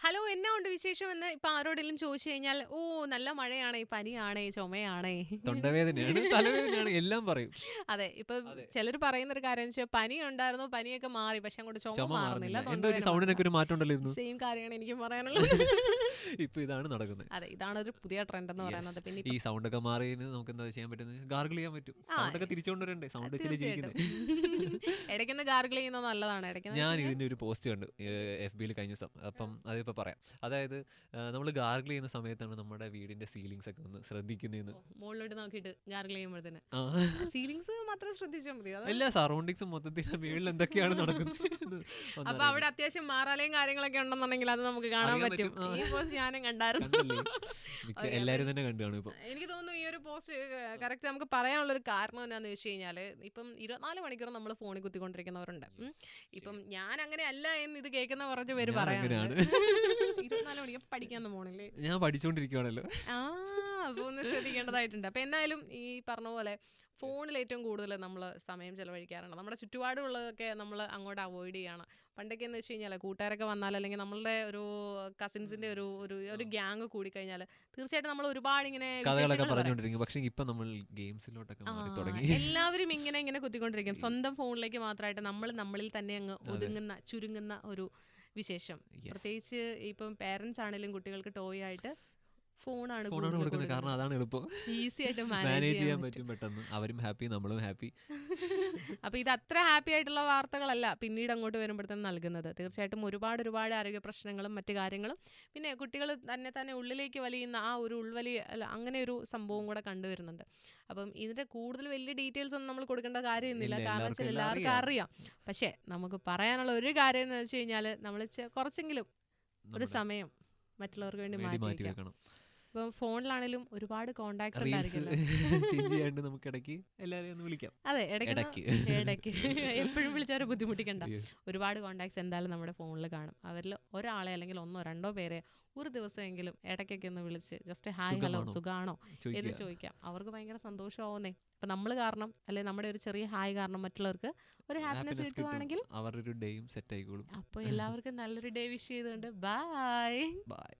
Hello എന്നാ ഉണ്ട് വിശേഷം എന്ന് ഇപ്പൊ ആരോടെങ്കിലും ചോദിച്ചു കഴിഞ്ഞാൽ ഓ നല്ല മഴയാണേ പനിയാണേ ചുമയാണേ. തൊണ്ടവേദനയാണ് തലവേദനയാണ് എല്ലാം പറയും. അതെ ഇപ്പൊ അതെ. ചിലർ പറയുന്ന ഒരു കാര്യം വെച്ചാൽ പനി ഉണ്ടായിരുന്നു പനിയൊക്കെ മാറി പക്ഷെ അങ്ങോട്ട് ചുമ മാറുന്നില്ല. സൗണ്ടിനൊക്കെ ഒരു മാറ്റം ഉണ്ടല്ലോ ഇന്ന്? സെയിം കാര്യമാണ് എനിക്ക് പറയാനുള്ളത്. ഇപ്പൊ ഇതാണ് നടക്കുന്നത് അതെ ഇതാണ് ഒരു പുതിയ ട്രെൻഡ് എന്ന് പറയുന്നത്. പിന്നെ ഈ സൗണ്ട് ഒക്കെ മാറി നമുക്ക് എന്താ ചെയ്യാൻ പറ്റുന്നത്? ഗാർഗിൾ ചെയ്യാൻ പറ്റും. സൗണ്ടൊക്കെ സൗണ്ട് തിരിച്ചുകൊണ്ടുവരണ്ടേ സൗണ്ട് ജീവിക്കുന്നത് ഇടയ്ക്കൊന്ന് ഗാർഗിൾ ചെയ്യുന്നത് നല്ലതാണ്. ഇടയ്ക്ക് ഞാൻ ഇതിന്റെ ഒരു പോസ്റ്റ് കണ്ടു എഫ് ബിയിൽ കഴിഞ്ഞ ദിവസം. അപ്പം അതിപ്പോ പറയാം. അതായത് നമ്മൾ ഗാർഗിൾ ചെയ്യുന്ന സമയത്താണ് നമ്മുടെ വീടിന്റെ സീലിങ്സ് ഒക്കെ ഒന്ന് ശ്രദ്ധിക്കുന്നതെന്ന് മുകളിലോട്ട് നോക്കിയിട്ട് ഗാർഗിൾ ചെയ്യുമ്പോഴത്തേന് തന്നെ. സീലിങ്സ് മാത്രം ശ്രദ്ധിച്ചാൽ മതി. അല്ല എല്ലാ സറൗണ്ടിങ്സും മൊത്തത്തിൽ വീട്ടിൽ എന്തൊക്കെയാണ് നടക്കുന്നത്? അപ്പൊ അവിടെ അത്യാവശ്യം മാറാലയും കാര്യങ്ങളൊക്കെ ഉണ്ടെന്നുണ്ടെങ്കിൽ അത് നമുക്ക് കാണാൻ പറ്റും. ഞാനും കണ്ടായിരുന്നു? എല്ലാരും തന്നെ കണ്ടു കാണും ഇപ്പൊ. എനിക്ക് ഒരു പോസ്റ്റ് കറക്റ്റ് നമുക്ക് പറയാനുള്ള ഒരു കാരണം എന്നാന്ന് വെച്ച് കഴിഞ്ഞാൽ ഇപ്പം ഇരുപത്തിനാല് മണിക്കൂർ നമ്മൾ ഫോണിൽ കുത്തിക്കൊണ്ടിരിക്കുന്നവരുണ്ട്. ഇപ്പം ഞാൻ അങ്ങനെ അല്ല എന്ന് ഇത് കേൾക്കുന്ന കുറച്ച് പേര് പറയാം ഇരുപത്തിനാല് മണിക്കൂർ പഠിക്കാൻ പോണില്ലേ? ഞാൻ പഠിച്ചുകൊണ്ടിരിക്കുവാണല്ലോ ആ അപ്പൊ ഒന്ന് ശ്രദ്ധിക്കേണ്ടതായിട്ടുണ്ട്. അപ്പൊ എന്തായാലും ഈ പറഞ്ഞ പോലെ ഫോണിൽ ഏറ്റവും കൂടുതൽ നമ്മൾ സമയം ചിലവഴിക്കാറുണ്ട്. നമ്മുടെ ചുറ്റുപാടുള്ളതൊക്കെ നമ്മൾ അങ്ങോട്ട് അവോയ്ഡ് ചെയ്യാണ്. പണ്ടൊക്കെ എന്ന് വെച്ച് കഴിഞ്ഞാൽ കൂട്ടുകാരൊക്കെ വന്നാൽ അല്ലെങ്കിൽ നമ്മളുടെ ഒരു കസിൻസിന്റെ ഒരു ഒരു ഒരു ഗ്യാങ് കൂടിക്കഴിഞ്ഞാൽ തീർച്ചയായിട്ടും നമ്മൾ ഒരുപാട് ഇങ്ങനെ പക്ഷെ ഇപ്പൊ നമ്മൾ ഗെയിംസിലോട്ടൊക്കെ മാറി തുടങ്ങി. എല്ലാവരും ഇങ്ങനെ ഇങ്ങനെ കുത്തിക്കൊണ്ടിരിക്കും. സ്വന്തം ഫോണിലേക്ക് മാത്രമായിട്ട് നമ്മൾ നമ്മളിൽ തന്നെ അങ്ങ്. ഒതുങ്ങുന്ന ചുരുങ്ങുന്ന ഒരു വിശേഷം. പ്രത്യേകിച്ച് ഇപ്പം പേരൻസ് ആണെങ്കിലും കുട്ടികൾക്ക് ടോയ് ആയിട്ട് ഫോണാണ് ഫോണാണ് കൊടുക്കുന്നത്. കാരണം അതാണ് എളുപ്പം. ഈസി ആയിട്ട് മാനേജ് ചെയ്യാൻ പറ്റും പെട്ടെന്ന്. അവരും ഹാപ്പി നമ്മളും ഹാപ്പി അപ്പൊ ഇത് അത്ര ഹാപ്പി ആയിട്ടുള്ള വാർത്തകളല്ല പിന്നീട് അങ്ങോട്ട് വരുമ്പോഴത്തേനും നൽകുന്നത്. തീർച്ചയായിട്ടും ഒരുപാട് ഒരുപാട് ആരോഗ്യ പ്രശ്നങ്ങളും മറ്റു കാര്യങ്ങളും പിന്നെ കുട്ടികൾ തന്നെ തന്നെ ഉള്ളിലേക്ക് വലിയുന്ന ആ ഒരു ഉൾവലി അല്ല അങ്ങനെ ഒരു സംഭവം കൂടെ കണ്ടുവരുന്നുണ്ട് അപ്പം ഇതിന്റെ കൂടുതൽ വലിയ ഡീറ്റെയിൽസ് ഒന്നും നമ്മൾ കൊടുക്കേണ്ട കാര്യമൊന്നുമില്ല കാരണം വെച്ചാൽ എല്ലാവർക്കും അറിയാം. പക്ഷേ നമുക്ക് പറയാനുള്ള ഒരു കാര്യം എന്ന് വെച്ച് കഴിഞ്ഞാൽ നമ്മൾ കുറച്ചെങ്കിലും ഒരു സമയം മറ്റുള്ളവർക്ക് വേണ്ടി മാറ്റി വെക്കണം. ഇപ്പം ഫോണിലാണെങ്കിലും ഒരുപാട് കോണ്ടാക്ട്സ് ഉണ്ടായിരിക്കും നമുക്ക് ഇടയ്ക്ക് എല്ലാവരെയും ഒന്ന് വിളിക്കാം. അതെ ഇടയ്ക്ക് ഇടയ്ക്ക്. എപ്പോഴും വിളിച്ചവരെ ബുദ്ധിമുട്ടിക്കണ്ട. ഒരുപാട് കോണ്ടാക്ട്സ് എന്തായാലും നമ്മുടെ ഫോണിൽ കാണും. അവരിൽ ഒരാളെ അല്ലെങ്കിൽ ഒന്നോ രണ്ടോ പേരെ ഒരു ദിവസമെങ്കിലും ഇടയ്ക്കൊക്കെ ഒന്ന് വിളിച്ച് ജസ്റ്റ് ഹായ് ഹലോ സുഖാണോ? എന്ന് ചോദിക്കാം. അവർക്ക് ഭയങ്കര സന്തോഷമാവുന്നേ. അപ്പം നമ്മൾ കാരണം അല്ലെ നമ്മുടെ ഒരു ചെറിയ ഹായ് കാരണം മറ്റുള്ളവർക്ക് ഒരു ഹാപ്പിനെസ്. കിട്ടുവാണെങ്കിൽ അവരുടെ ഡേയും സെറ്റ് ആയിക്കോളും. അപ്പോൾ എല്ലാവർക്കും നല്ലൊരു ഡേ വിഷ് ചെയ്തുകൊണ്ട് ബൈ ബൈ